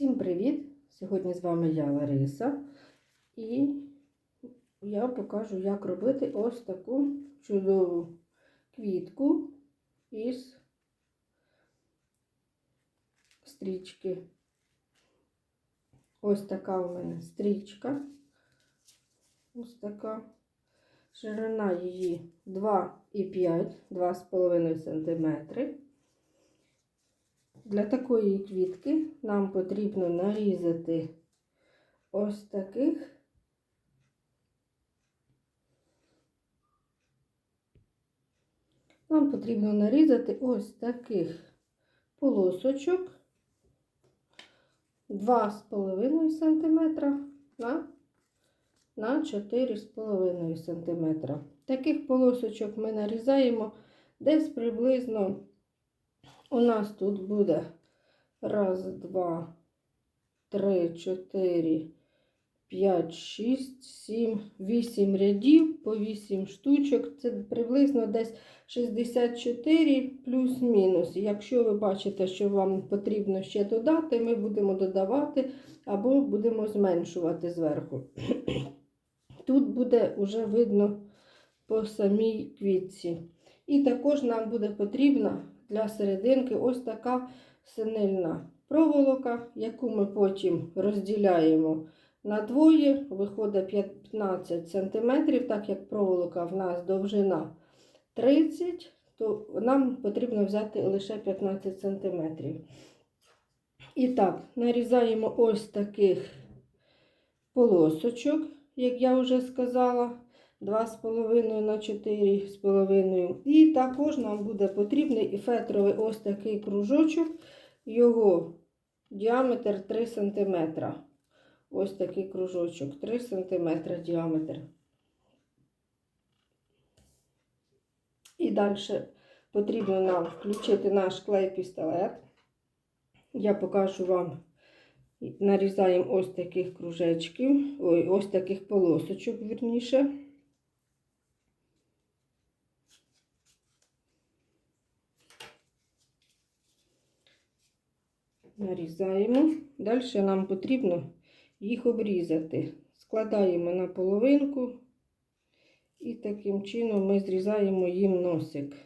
Всім привіт! Сьогодні з вами я Лариса, і я покажу, як робити ось таку чудову квітку із стрічки. Ось така у мене стрічка. Ось така. Ширина її 2,5, 2,5 см. Для такої квітки нам потрібно нарізати ось таких нам потрібно нарізати ось таких полосочок 2,5 см на, на 4,5 см. Таких полосочок ми нарізаємо десь приблизно у нас тут буде раз, два, три, чотири, п'ять, шість, сім, вісім рядів по вісім штучок. Це приблизно десь 64 плюс-мінус. Якщо ви бачите, що вам потрібно ще додати, ми будемо додавати або будемо зменшувати зверху. Тут буде вже видно по самій квітці. І також нам буде потрібна для серединки ось така синильна проволока, яку ми потім розділяємо на двоє, виходить 15 см, так як проволока в нас довжина 30 то нам потрібно взяти лише 15 см. І так, нарізаємо ось таких полосочок, як я вже сказала. 2,5 на 4,5. І також нам буде потрібний і фетровий ось такий кружочок, його діаметр 3 см. Ось такий кружочок, 3 см діаметр. І далі потрібно нам включити наш клей-пістолет. Я покажу вам, нарізаємо ось таких кружечків, ой, ось таких полосочок, вірніше. Нарізаємо. Далі нам потрібно їх обрізати. Складаємо на половинку і таким чином ми зрізаємо їм носик.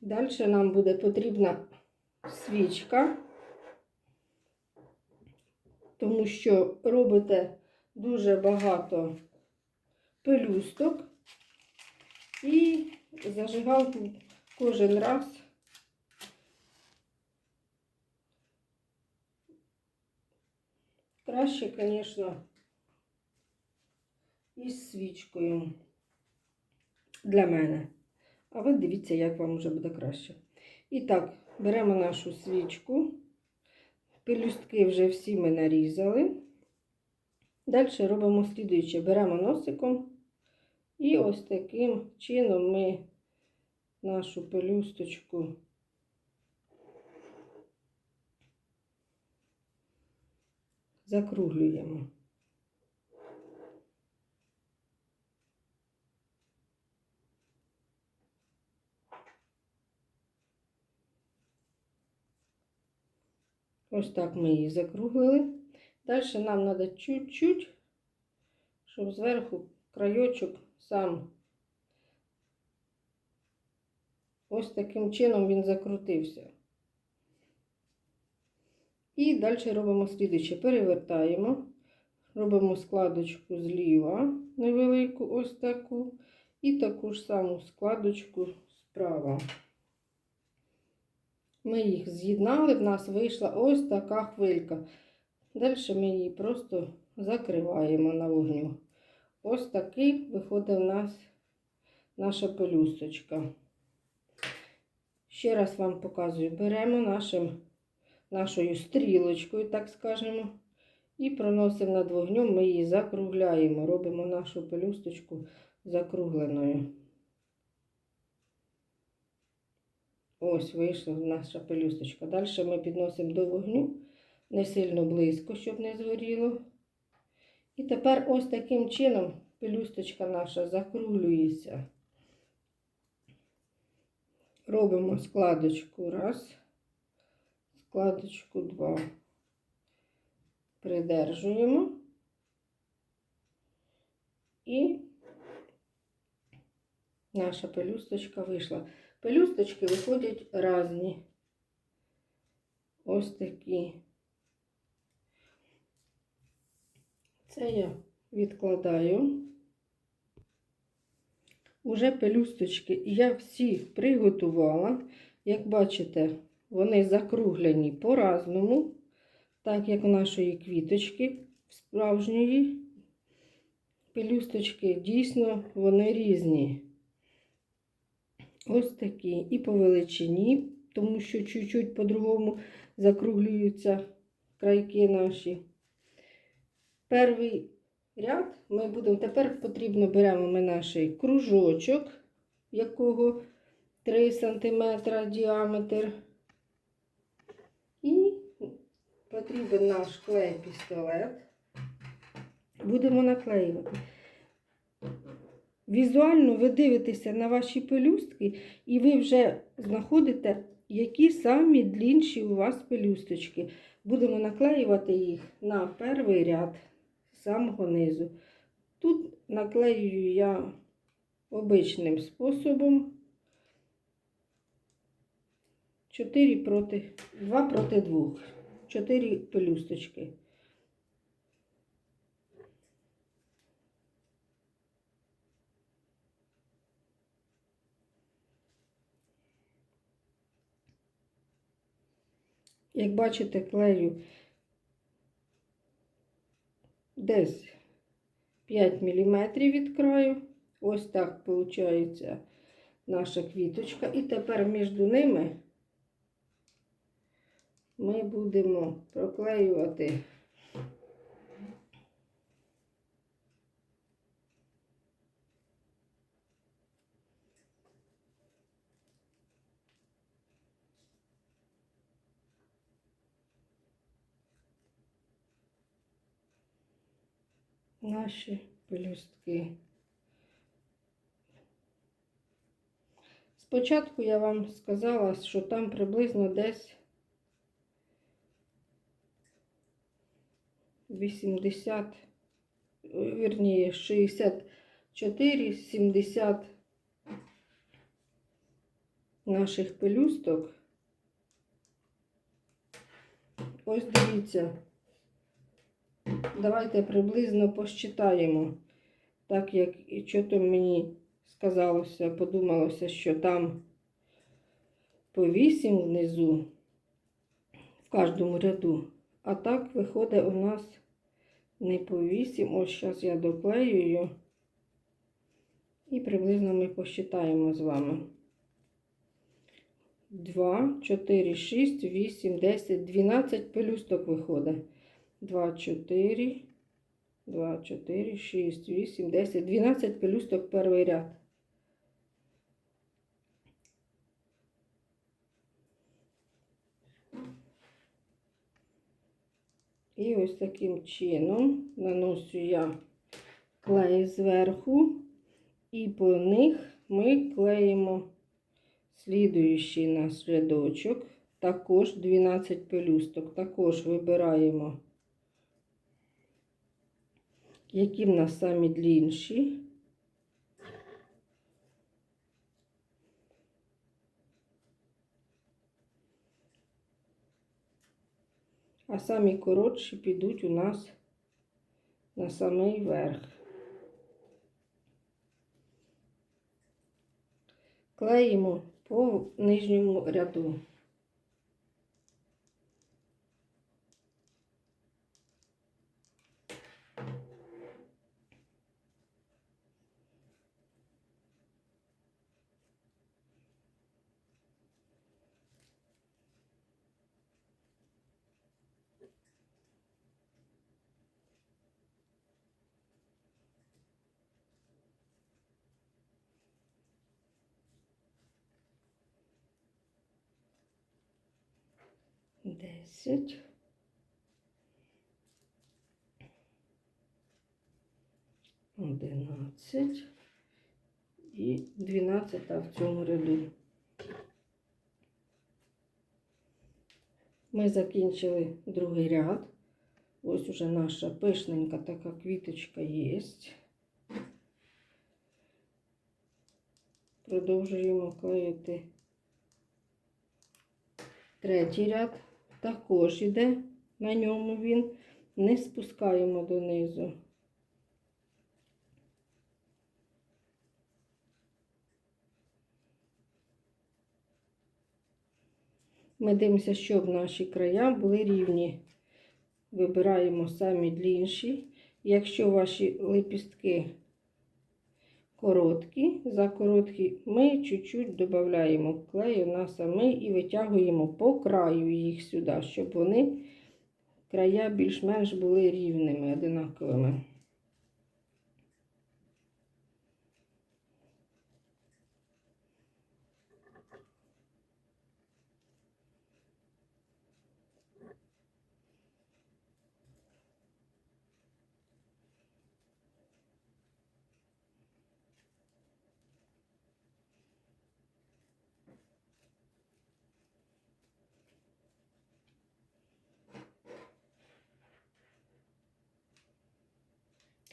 Далі нам буде потрібна свічка тому що робите дуже багато пелюсток і зажигалку кожен раз краще, звісно, із свічкою для мене. А ви дивіться, як вам вже буде краще. І так, беремо нашу свічку. Пелюстки вже всі ми нарізали. Далі робимо слідуюче. Беремо носиком і ось таким чином ми нашу пелюсточку закруглюємо. Ось так ми її закруглили. Далі нам треба чуть-чуть, щоб зверху крайочок сам ось таким чином він закрутився. І далі робимо слідуюче. Перевертаємо, робимо складочку зліва, невелику, ось таку, і таку ж саму складочку справа. Ми їх з'єднали, в нас вийшла ось така хвилька. Далі ми її просто закриваємо на вогню. Ось такий виходить у нас наша пелюсточка. Ще раз вам показую, беремо нашим, нашою стрілочкою, так скажемо, і проносимо над вогнем, ми її закругляємо, робимо нашу пелюсточку закругленою. Ось вийшла наша пелюсточка. Далі ми підносимо до вогню, не сильно близько, щоб не згоріло. І тепер ось таким чином пелюсточка наша закруглюється. Робимо складочку раз, складочку два. Придержуємо і наша пелюсточка вийшла. Пелюсточки виходять різні. Ось такі. Це я відкладаю. Уже пелюсточки я всі приготувала. Як бачите, вони закруглені по-разному, так як нашої квіточки справжньої. Пелюсточки дійсно вони різні. Ось такі. І по величині, тому що чуть-чуть по-другому закруглюються крайки наші. Перший ряд ми будемо, тепер потрібно беремо ми наш кружочок, якого 3 см діаметр. І потрібен наш клей-пістолет. Будемо наклеювати. Візуально ви дивитеся на ваші пелюстки, і ви вже знаходите, які самі длінші у вас пелюсточки. Будемо наклеювати їх на перший ряд з самого низу. Тут наклеюю я обичним способом 4 проти 2 проти 2. 4 пелюсточки. Як бачите, клею десь 5 мм від краю. Ось так виходить наша квіточка. І тепер між ними ми будемо проклеювати наші пелюстки. Спочатку я вам сказала, що там приблизно десь 80, вірніше, 64, 70 наших пелюсток. Ось дивіться. Давайте приблизно посчитаємо. Так як і що то мені сказалося, подумалося, що там по 8 внизу в кожному ряду. А так виходить у нас не по 8. Ось зараз я доклеюю. І приблизно ми посчитаємо з вами. 2, 4, 6, 8, 10, 12 пелюсток виходить. 2, 4, 2, 4, 6, 8, 10, 12 пелюсток перший ряд. І ось таким чином наношу я клей зверху, і по них ми клеїмо слідуючий наш рядочок, також 12 пелюсток, також вибираємо які в нас самі длінші. А самі коротші підуть у нас на самий верх. Клеїмо по нижньому ряду. Десять. 11 і 12 в цьому ряду. Ми закінчили другий ряд. Ось уже наша пишненька така квіточка є. Продовжуємо клеїти третій ряд. Також іде на ньому він. Не спускаємо донизу. Ми дивимося, щоб наші края були рівні. Вибираємо самі длінші. Якщо ваші лепістки короткі, за короткі, ми чуть-чуть додаємо клею на самий і витягуємо по краю їх сюди, щоб вони края більш-менш були рівними, одинаковими.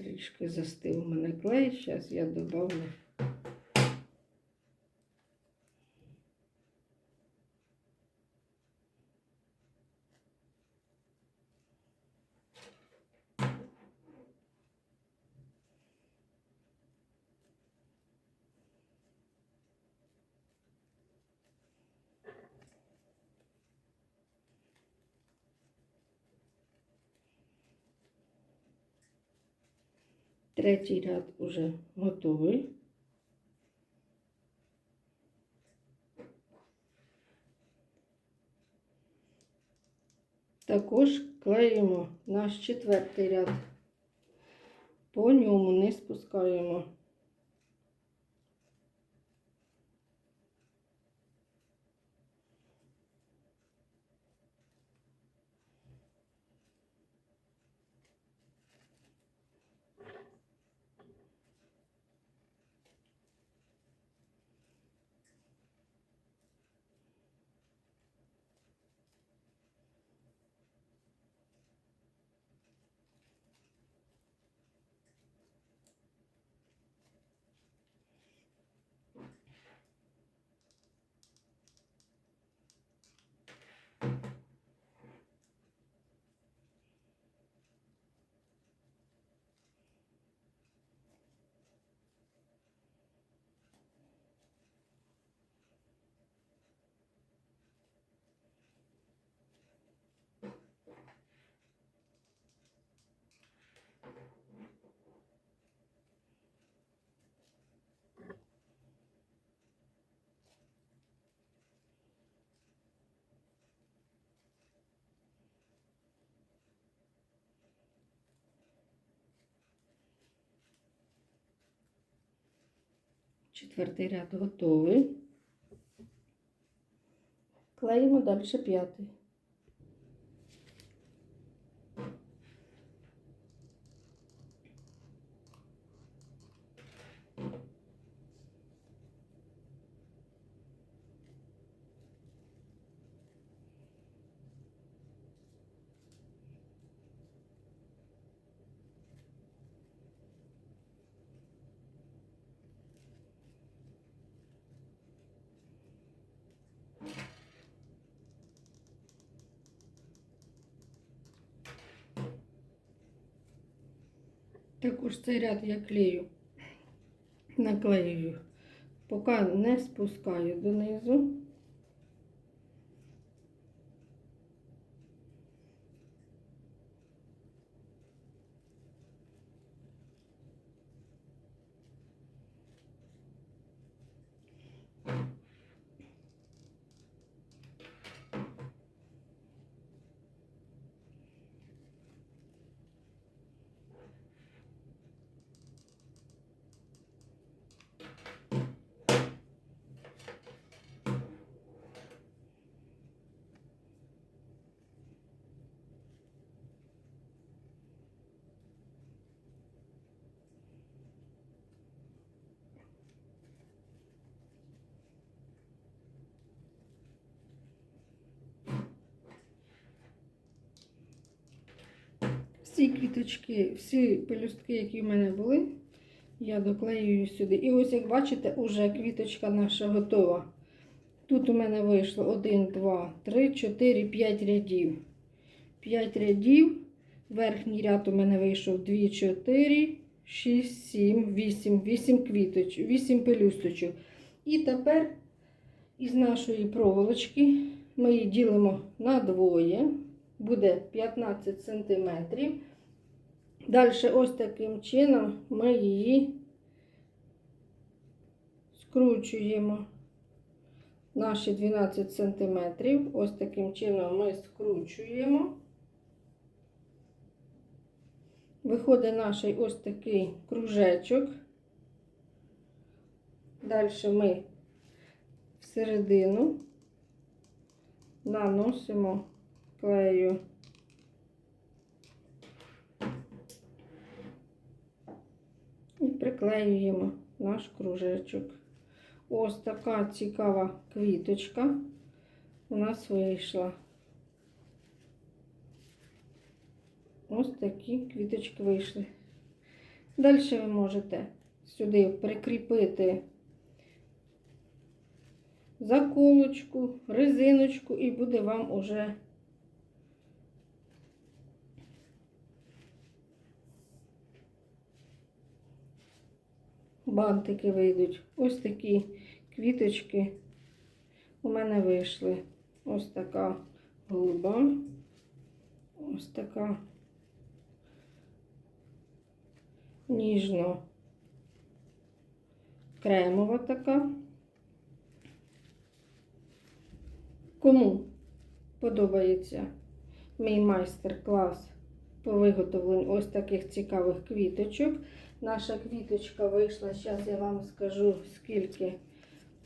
Трішки застив у мене клей, зараз я добавлю. Третій ряд уже готовий. Також клеїмо наш четвертий ряд. По ньому не спускаємо. Четвертий ряд готовий. Клеїмо далі п'ятий. Також цей ряд я клею, наклею, поки не спускаю донизу. Всі квіточки, всі пелюстки, які в мене були, я доклеюю сюди. І ось, як бачите, уже квіточка наша готова. Тут у мене вийшло 1, 2, 3, 4, 5 рядів. 5 рядів. Верхній ряд у мене вийшов 2, 4, 6, 7, 8, 8 квіточок, 8 пелюсточок. І тепер із нашої проволочки ми її ділимо на двоє. Буде 15 см. Далі ось таким чином ми її скручуємо. Наші 12 см. Ось таким чином ми скручуємо. Виходить наш ось такий кружечок. Далі ми всередину наносимо клею. І приклеюємо наш кружечок. Ось така цікава квіточка у нас вийшла. Ось такі квіточки вийшли. Далі ви можете сюди прикріпити заколочку, резиночку і буде вам уже бантики вийдуть. Ось такі квіточки у мене вийшли. Ось така голуба, ось така ніжно кремова така. Кому подобається мій майстер-клас по виготовленню ось таких цікавих квіточок. Наша квіточка вийшла, зараз я вам скажу, скільки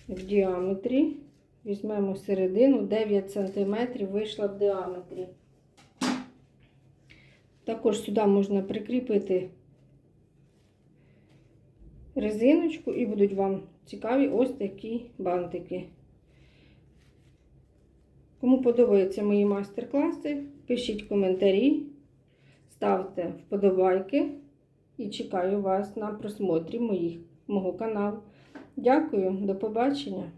в діаметрі. Візьмемо середину, 9 см вийшла в діаметрі. Також сюди можна прикріпити резиночку і будуть вам цікаві ось такі бантики. Кому подобаються мої майстер-класи, пишіть коментарі, ставте вподобайки і чекаю вас на просмотрі моїх, мого каналу. Дякую, до побачення!